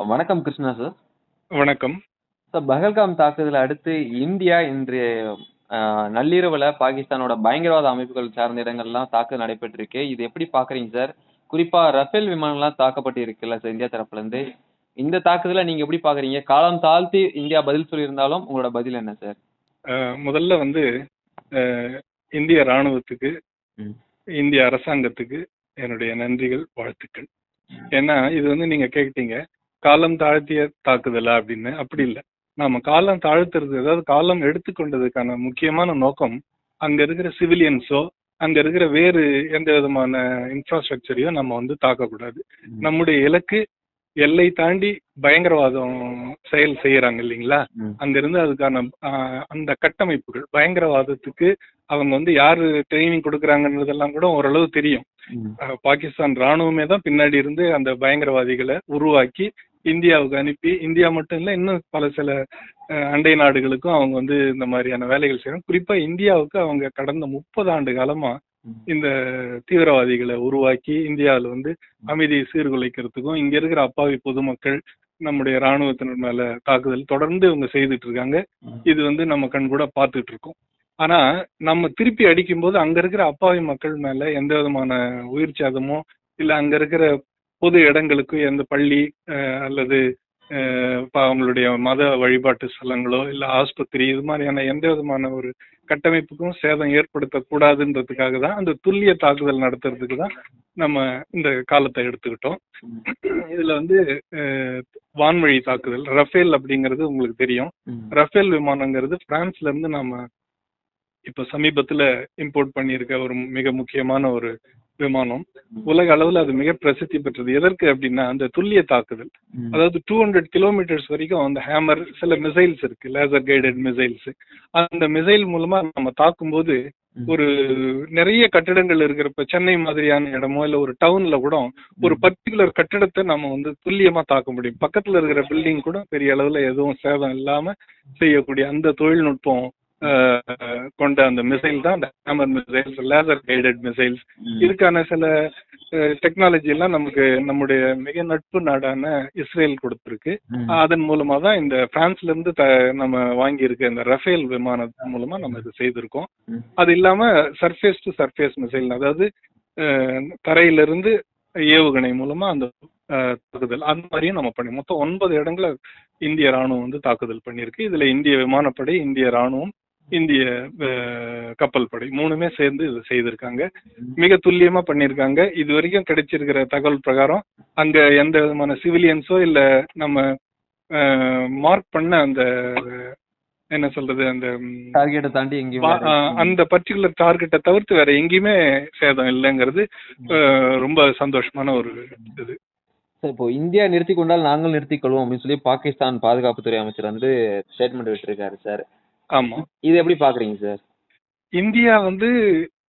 வணக்கம் கிருஷ்ணா சார். வணக்கம். சார் பஹல்காம் தாக்குதலை அடுத்து இந்தியா இன்று ஆஹ், நள்ளிரவுல பாகிஸ்தானோட பயங்கரவாத அமைப்புகள் சார்ந்த இடங்கள்லாம் தாக்குதல் நடைபெற்றிருக்கு. இது எப்படி பாக்குறீங்க சார்? குறிப்பா ரஃபேல் விமானம்லாம் தாக்கப்பட்டு இருக்குல்ல சார் இந்தியா தரப்புல இருந்து இந்த தாக்குதலை நீங்க எப்படி பாக்குறீங்க? காலம் தாழ்த்தி இந்தியா பதில் சொல்லியிருந்தாலும் உங்களோட பதில் என்ன சார்? முதல்ல வந்து இந்திய ராணுவத்துக்கு. இந்திய அரசாங்கத்துக்கு என்னுடைய நன்றிகள் வாழ்த்துக்கள். ஏன்னா இது வந்து நீங்க கேட்டீங்க காலம் தாழ்த்திய தாக்குதலா அப்படின்னு? அப்படி இல்லை. நாம காலம் தாழ்த்துறது அதாவது காலம் எடுத்துக்கொண்டதுக்கான முக்கியமான நோக்கம் அங்க இருக்கிற சிவிலியன்ஸோ அங்க இருக்கிற வேறு எந்த விதமான இன்ஃப்ராஸ்ட்ரக்சரையும் நம்ம வந்து தாக்கக்கூடாது. நம்முடைய இலக்கு எல்லை தாண்டி பயங்கரவாதம் செயல் செய்யறாங்க இல்லைங்களா. அங்கிருந்து அதுக்கான அந்த கட்டமைப்புகள் பயங்கரவாதத்துக்கு அவங்க வந்து யாரு ட்ரைனிங் கொடுக்குறாங்கன்றதெல்லாம் கூட ஓரளவு தெரியும். பாகிஸ்தான் ராணுவமே தான் பின்னாடி இருந்து அந்த பயங்கரவாதிகளை உருவாக்கி இந்தியாவுக்கு அனுப்பி இந்தியா மட்டும் இல்ல இன்னும் பல சில அண்டை நாடுகளுக்கும் அவங்க வந்து இந்த மாதிரியான வேலைகள் செய்யணும் குறிப்பா இந்தியாவுக்கு அவங்க கடந்த முப்பது ஆண்டு காலமா. இந்த தீவிரவாதிகளை உருவாக்கி இந்தியாவில் வந்து அமைதியை சீர்குலைக்கிறதுக்கும் இங்க இருக்கிற அப்பாவி பொதுமக்கள் நம்முடைய ராணுவத்தினர் மேல தாக்குதல் தொடர்ந்து இவங்க செய்துட்டு இருக்காங்க. இது வந்து நம்ம கண் கூட பார்த்துட்டு இருக்கோம் ஆனா நம்ம திருப்பி அடிக்கும்போது அங்க இருக்கிற அப்பாவி மக்கள் மேல எந்த விதமான உயிர் சேதமோ இல்ல அங்க இருக்கிற பொது இடங்களுக்கு எந்த பள்ளி அல்லது அவங்களுடைய மத வழிபாட்டு ஸ்தலங்களோ இல்ல ஆஸ்பத்திரி இது மாதிரியான எந்த விதமான ஒரு கட்டமைப்புக்கும் சேதம் ஏற்படுத்தக்கூடாதுன்றதுக்காக தான் அந்த துல்லிய தாக்குதல் நடத்துறதுக்கு தான் நம்ம இந்த காலத்தை எடுத்துக்கிட்டோம் இதுல வந்து வான்வழி தாக்குதல் ரஃபேல் அப்படிங்கிறது உங்களுக்கு தெரியும். ரஃபேல் விமானங்கிறது பிரான்ஸ்ல இருந்து நாம இப்ப சமீபத்துல இம்போர்ட் பண்ணியிருக்க ஒரு மிக முக்கியமான ஒரு விமானம் உலக அளவுல அது மிக பிரசித்தி பெற்றது. எதற்கு அப்படின்னா அந்த துல்லிய தாக்குதல். அதாவது டூ ஹண்ட்ரட் கிலோமீட்டர்ஸ் வரைக்கும் அந்த ஹேமர் சில மிசைல்ஸ் இருக்கு லேசர் கைடட் மிசைல்ஸ் அந்த மிசைல் மூலமா நம்ம தாக்கும்போது. ஒரு நிறைய கட்டிடங்கள் இருக்கிறப்ப சென்னை மாதிரியான இடமோ இல்ல ஒரு டவுன்ல கூட ஒரு பர்டிகுலர் கட்டிடத்தை நம்ம வந்து துல்லியமா தாக்க முடியும். பக்கத்துல இருக்கிற பில்டிங் கூட பெரிய அளவுல எதுவும் சேதம் இல்லாம செய்யக்கூடிய அந்த தொழில்நுட்பம் கொண்ட அந்த மிசைல் தான் அந்த hammer missiles laser guided missiles. இதுக்கான சில டெக்னாலஜி எல்லாம் நமக்கு நம்முடைய மிக நட்பு நாடான இஸ்ரேல் கொடுத்திருக்கு. அதன் மூலமா தான் இந்த பிரான்ஸ்ல இருந்து நம்ம வாங்கி இருக்க இந்த ரஃபேல் விமானம் மூலமா நம்ம இது செய்திருக்கோம். அது இல்லாம சர்ஃபேஸ் டு சர்ஃபேஸ் மிசைல் அதாவது தரையிலிருந்து ஏவுகணை மூலமா அந்த தாக்குதல் அந்த மாதிரியும் நம்ம பண்ணி மொத்தம் ஒன்பது இடங்களை இந்திய ராணுவம் வந்து தாக்குதல் பண்ணியிருக்கு இதுல இந்திய விமானப்படை இந்திய ராணுவம் இந்திய கப்பல் படை மூணுமே சேர்ந்து இது செய்திருக்காங்க. மிக துல்லியமா பண்ணியிருக்காங்க இது வரைக்கும் கிடைச்சிருக்கிற தகவல் பிரகாரம் அங்க எந்த விதமான சிவிலியன்ஸோ இல்ல நம்ம மார்க் பண்ண அந்த என்ன சொல்றது அந்த டார்கெட்டை தாண்டி எங்கேயும் அந்த பர்டிகுலர் டார்கெட்டை தவிர்த்து வேற எங்கேயுமே சேதம் இல்லைங்கிறது ரொம்ப சந்தோஷமான ஒரு இது. சார் இப்போ இந்தியா நிறுத்தி கொண்டால் நாங்கள் நிறுத்திக் கொள்வோம் அப்படின்னு சொல்லி பாகிஸ்தான் பாதுகாப்புத்துறை அமைச்சர் வந்து ஸ்டேட்மெண்ட் விட்டுருக்காரு சார் ஆமா. இது எப்படி பாக்குறீங்க சார் இந்தியா வந்து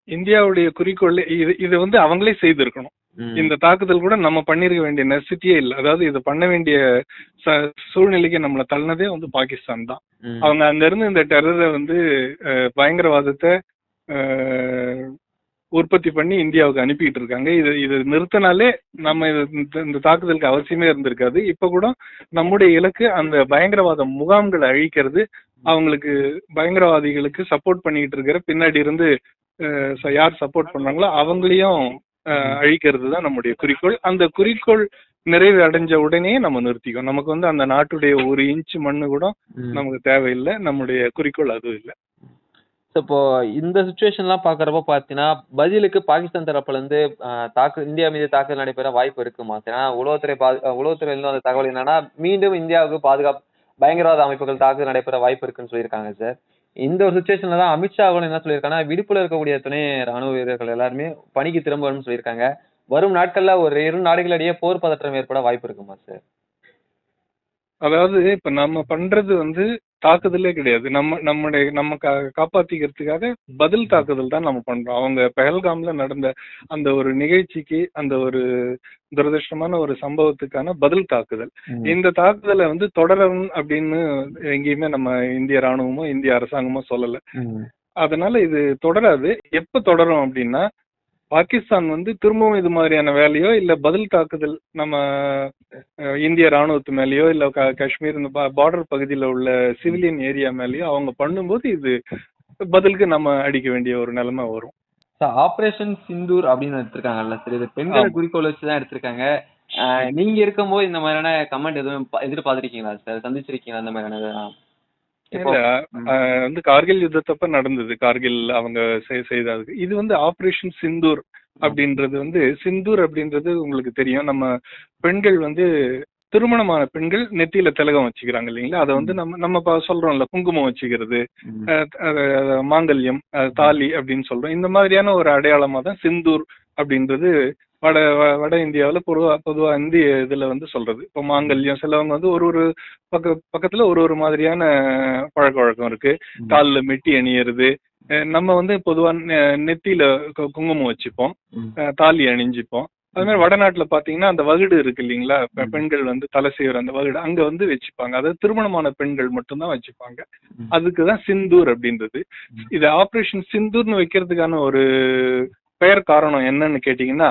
இந்தியாவுடைய குறிக்கோள் இது இது வந்து அவங்களே செய்திருக்கணும். இந்த தாக்குதல் கூட நம்ம பண்ணிருக்க வேண்டிய நெசிட்டியே இல்லை. அதாவது இதை பண்ண வேண்டிய சூழ்நிலைக்கு நம்மளை தள்ளினதே வந்து பாகிஸ்தான் தான். அவங்க அங்க இருந்து இந்த டெரரை வந்து பயங்கரவாதத்தை உற்பத்தி பண்ணி இந்தியாவுக்கு அனுப்பிட்டு இருக்காங்க. இது இது நிறுத்தினாலே நம்ம இந்த தாக்குதலுக்கு அவசியமே இருந்திருக்காது. இப்ப கூட நம்முடைய இலக்கு அந்த பயங்கரவாத முகாம்களை அழிக்கிறது அவங்களுக்கு பயங்கரவாதிகளுக்கு சப்போர்ட் பண்ணிட்டு இருக்கிற பின்னாடி இருந்து யார் சப்போர்ட் பண்றாங்களோ அவங்களையும் அழிக்கிறது தான் நம்முடைய குறிக்கோள். அந்த குறிக்கோள் நிறைவு அடைஞ்ச உடனே நம்ம நிறுத்திக்கோ நமக்கு வந்து அந்த நாட்டுடைய ஒரு இன்ச் மண்ணு கூட. நமக்கு தேவையில்லை. நம்முடைய குறிக்கோள் அது இல்லை. இப்போ இந்த சுச்சுவேஷன்லாம் பாக்குறப்ப பாத்தீங்கன்னா பதிலுக்கு பாகிஸ்தான் தரப்புல இருந்து தாக்கு இந்தியா மீது தாக்குதல் நடைபெற வாய்ப்பு இருக்குமா? ஏன்னா உளவுத்துறை பாது அஹ், உளவுத்துறையில இருந்து அந்த தகவல் என்னன்னா மீண்டும் இந்தியாவுக்கு பாதுகாப்பு பயங்கரவாத அமைப்புகள் தாக்குதல் நடைபெற வாய்ப்பு இருக்குன்னு சொல்லியிருக்காங்க சார். இந்த ஒரு சுச்சுவேஷன்ல தான் அமித்ஷா அவர்கள் என்ன சொல்லியிருக்காங்கன்னா விடுப்புல இருக்கக்கூடிய துணை ராணுவ வீரர்கள் எல்லாருமே பணிக்கு திரும்பணும்னு சொல்லியிருக்காங்க. வரும் நாட்கள்ல ஒரு இரு நாடுகளிடையே போர் பதற்றம் ஏற்பட வாய்ப்பு இருக்குமா சார்? அதாவது இப்ப நம்ம பண்றது வந்து தாக்குதலே கிடையாது. நம்ம நம்முடைய நம்ம கா- காப்பாத்திக்கிறதுக்காக பதில் தாக்குதல் தான் நம்ம பண்றோம். அவங்க பெஹல்காம்ல நடந்த அந்த ஒரு நிகழ்ச்சிக்கு அந்த ஒரு துரதிருஷ்டமான ஒரு சம்பவத்துக்கான பதில் தாக்குதல். இந்த தாக்குதலை வந்து தொடரணும் அப்படின்னு எங்கேயுமே நம்ம இந்திய ராணுவமோ இந்திய அரசாங்கமோ சொல்லல. அதனால இது தொடராது. எப்ப தொடரும் அப்படின்னா பாகிஸ்தான் வந்து திரும்பவும் இது மாதிரியான வேலையோ இல்ல பதில் தாக்குதல் நம்ம இந்திய ராணுவத்து மேலேயோ இல்ல கா- காஷ்மீர் இந்த பார்டர் பகுதியில உள்ள சிவிலியன் ஏரியா மேலேயோ அவங்க பண்ணும்போது இது பதிலுக்கு நம்ம அடிக்க வேண்டிய ஒரு நிலைமை வரும். சார் ஆபரேஷன் சிந்தூர் அப்படின்னு எடுத்திருக்காங்கல்ல சார் இது பெண்களை. குறிக்கோள் வச்சு தான் எடுத்திருக்காங்க நீங்க இருக்கும்போது இந்த மாதிரியான கமெண்ட் எதுவும் பா- எதிர்பார்த்திருக்கீங்களா சார் சந்திச்சிருக்கீங்களா அந்த மாதிரியான இல்ல வந்து கார்கில் யுத்தத்தப்ப நடந்தது. கார்கில் அவங்க செய்- செய்தது இது வந்து ஆபரேஷன் சிந்தூர் அப்படின்றது வந்து சிந்தூர் அப்படின்றது உங்களுக்கு தெரியும். நம்ம பெண்கள் வந்து திருமணமான பெண்கள் நெத்தியில திலகம் வச்சுக்கிறாங்க இல்லைங்களா? அதை வந்து நம்ம நம்ம சொல்றோம்ல குங்குமம் வச்சுக்கிறது மாங்கல்யம் தாலி அப்படின்னு சொல்றோம். இந்த மாதிரியான ஒரு அடையாளமா தான் சிந்தூர் அப்படின்றது வட வ- வட இந்தியாவுல பொதுவா பொதுவா இந்திய இதுல வந்து சொல்றது இப்போ மாங்கல்யம் சிலவங்க வந்து ஒரு ஒரு பக்க பக்கத்துல ஒரு ஒரு மாதிரியான பழக்க வழக்கம் இருக்கு. காலில் மெட்டி அணியறது நம்ம வந்து பொதுவா நெ- நெத்தியில குங்குமம் வச்சுப்போம் தாலி அணிஞ்சுப்போம் அது மாதிரி வடநாட்டுல பாத்தீங்கன்னா அந்த வகுடு இருக்கு இல்லைங்களா. பெண்கள் வந்து தலை செய்யற அந்த வகுடு அங்க வந்து வச்சுப்பாங்க அதாவது திருமணமான பெண்கள் மட்டும்தான் வச்சுப்பாங்க ம். அதுக்குதான் சிந்தூர் அப்படின்றது. இது ஆபரேஷன் சிந்தூர்னு வைக்கிறதுக்கான ஒரு பெயர் காரணம் என்னன்னு கேட்டீங்கன்னா.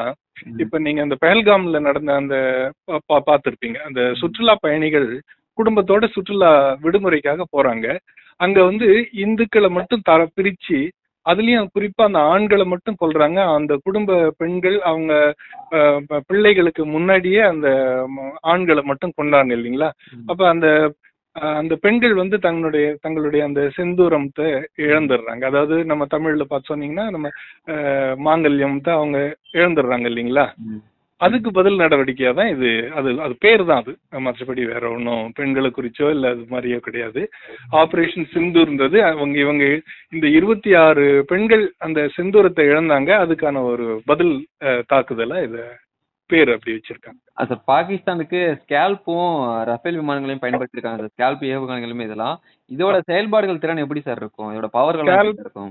இப்ப நீங்க அந்த பெஹல்காம்ல நடந்த அந்த பா- பா- பார்த்திருப்பீங்க அந்த சுற்றுலா பயணிகள் குடும்பத்தோட சுற்றுலா விடுமுறைக்காக போறாங்க. அங்க வந்து இந்துக்களை மட்டும் தர பிரிச்சு அதுலயும் குறிப்பா அந்த ஆண்களை மட்டும் கொல்றாங்க. அந்த குடும்ப பெண்கள் அவங்க பிள்ளைகளுக்கு முன்னாடியே அந்த ஆண்களை மட்டும் கொண்டாங்க இல்லைங்களா. அப்ப அந்த அந்த பெண்கள் வந்து தங்களுடைய தங்களுடைய அந்த செந்தூரத்தை இழந்துடுறாங்க. அதாவது நம்ம தமிழ்ல பார்த்து சொன்னீங்கன்னா நம்ம அஹ், மாங்கல்யம்த்தை அவங்க இழந்துடுறாங்க இல்லைங்களா. அதுக்கு பதில் நடவடிக்கையா தான் இது அது அது பேர் தான் அது. மற்றபடி வேற ஒன்றும் பெண்களை குறிச்சோ இல்ல அது மாதிரியோ கிடையாது. ஆபரேஷன் சிந்தூர்ன்றது அவங்க இவங்க இந்த இருபத்தி ஆறு பெண்கள் அந்த செந்தூரத்தை இழந்தாங்க. அதுக்கான ஒரு பதில் தாக்குதலா இத பேர் அப்படி வச்சிருக்காங்க. சார் பாகிஸ்தானுக்கு ஸ்கேல்ப்பும் ரஃபேல் விமானங்களையும் பயன்படுத்திருக்காங்க சார் ஸ்கேல்ப் ஏவுகணைகளுமே இதெல்லாம். இதோட செயல்பாடுகள் திறன் எப்படி சார் இருக்கும்? இதோட பவர்கள் இருக்கும்?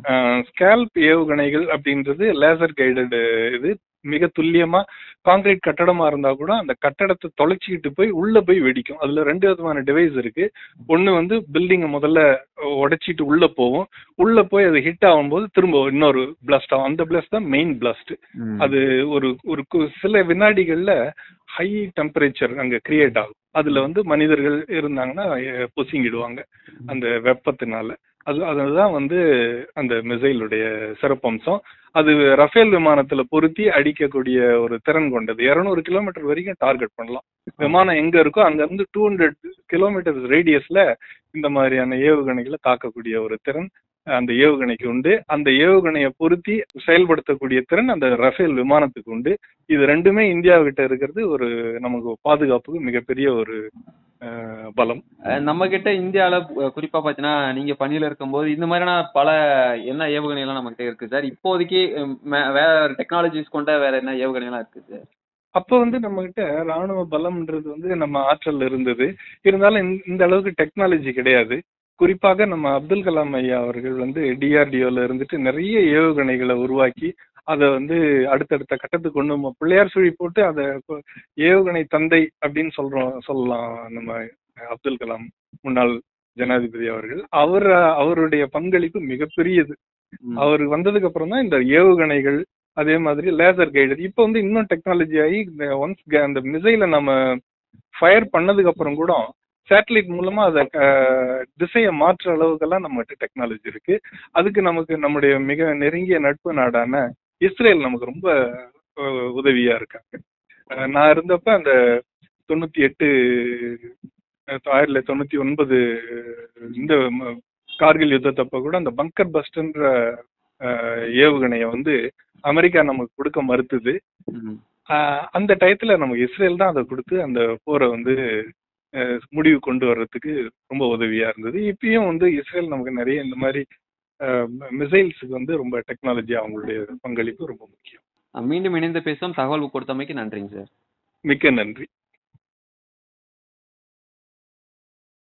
ஸ்கேல்ப் ஏவுகணைகள் அப்படின்றது லேசர் கைடடு இது. மிக துல்லியமா கான்கிரீட் கட்டடமா இருந்தா கூட அந்த கட்டடத்தை தொலைச்சிக்கிட்டு போய் உள்ள போய் வெடிக்கும். அதுல ரெண்டு விதமான டிவைஸ் இருக்கு. ஒண்ணு வந்து பில்டிங் முதல்ல உடைச்சிட்டு உள்ள போகும். உள்ள போய் அது ஹிட் ஆகும்போது திரும்ப இன்னொரு பிளாஸ்ட் ஆகும். அந்த பிளாஸ்ட் தான் மெயின் பிளாஸ்ட். அது ஒரு ஒரு சில வினாடிகள்ல ஹை டெம்பரேச்சர் அங்க கிரியேட் ஆகும். அதுல வந்து மனிதர்கள் இருந்தாங்கன்னா பொசுங்கிடுவாங்க அந்த வெப்பத்தினால. அது அதுதான் வந்து அந்த மிசைலுடைய சிறப்பம்சம். அது ரஃபேல் விமானத்துல பொருத்தி அடிக்கக்கூடிய ஒரு திறன் கொண்டது. இருநூறு கிலோமீட்டர் வரைக்கும் டார்கெட் பண்ணலாம். விமானம் எங்க இருக்கோ அங்க இருந்து டூ ஹண்ட்ரட் கிலோமீட்டர் ரேடியஸ்ல இந்த மாதிரியான ஏவுகணைகளை தாக்கக்கூடிய ஒரு திறன் அந்த ஏவுகணைக்கு உண்டு. அந்த ஏவுகணையை பொருத்தி செயல்படுத்தக்கூடிய திறன் அந்த ரஃபேல் விமானத்துக்கு உண்டு. இது ரெண்டுமே இந்தியாவிட்ட இருக்கிறது ஒரு நமக்கு பாதுகாப்புக்கு மிகப்பெரிய ஒரு பலம். நம்ம கிட்ட இந்தியால அஹ் குறிப்பா பாத்தீங்கன்னா நீங்க பணியில இருக்கும்போது இந்த மாதிரியான பல என்ன ஏவுகணை எல்லாம் நம்ம கிட்ட இருக்கு சார்? இப்போதைக்கு வேற டெக்னாலஜிஸ் கொண்ட வேற என்ன ஏவுகணை எல்லாம் இருக்கு சார்? அப்போ வந்து நம்ம கிட்ட ராணுவ பலம்ன்றது வந்து நம்ம ஆற்றல் இருந்தது. இருந்தாலும் இந்த அளவுக்கு டெக்னாலஜி கிடையாது. குறிப்பாக நம்ம அப்துல் கலாம் ஐயா அவர்கள் வந்து டிஆர்டிஓல இருந்துட்டு நிறைய ஏவுகணைகளை உருவாக்கி அதை வந்து அடுத்தடுத்த கட்டத்துக்கு கொண்டு நம்ம பிள்ளையார் சுழி போட்டு அதை ஏவுகணை தந்தை அப்படின்னு சொல்றோம் சொல்லலாம் நம்ம அப்துல் கலாம் முன்னாள் ஜனாதிபதி அவர்கள். அவர் அவருடைய பங்களிப்பு மிகப்பெரியது. அவர் வந்ததுக்கு அப்புறம் தான் இந்த ஏவுகணைகள் அதே மாதிரி லேசர் கைடட் இப்போ வந்து இன்னும் டெக்னாலஜி ஆகி இந்த ஒன்ஸ் அந்த மிசைலை நம்ம ஃபயர் பண்ணதுக்கு அப்புறம் கூட சேட்டலைட் மூலமா அதை திசையை மாற்ற அளவுக்கெல்லாம் நம்மகிட்ட டெக்னாலஜி இருக்கு. அதுக்கு நமக்கு நம்முடைய மிக நெருங்கிய நட்பு நாடான இஸ்ரேல் நமக்கு ரொம்ப உதவியா இருக்காங்க. நான் இருந்தப்ப அந்த தொண்ணூத்தி எட்டு ஆயிரத்தி தொள்ளாயிரத்தி தொண்ணூத்தி ஒன்பது இந்த கார்கில் யுத்தத்தப்ப கூட அந்த பங்கர் பஸ்ட்ன்ற ஏவுகணையை வந்து அமெரிக்கா நமக்கு கொடுக்க மறுத்தது. அந்த டயத்துல நமக்கு இஸ்ரேல் தான் அதை கொடுத்து அந்த போரை வந்து முடிவு கொண்டு வர்றதுக்கு ரொம்ப உதவியா இருந்தது. இப்பயும் வந்து இஸ்ரேல் நமக்கு நிறைய இந்த மாதிரி மிசைல்ஸுக்கு வந்து ரொம்ப டெக்னாலஜி அவங்களுடைய பங்களிப்பு ரொம்ப முக்கியம். மீண்டும் இணைந்து பேசும் தகவல் கொடுத்தமைக்கு நன்றிங்க சார். மிக்க நன்றி.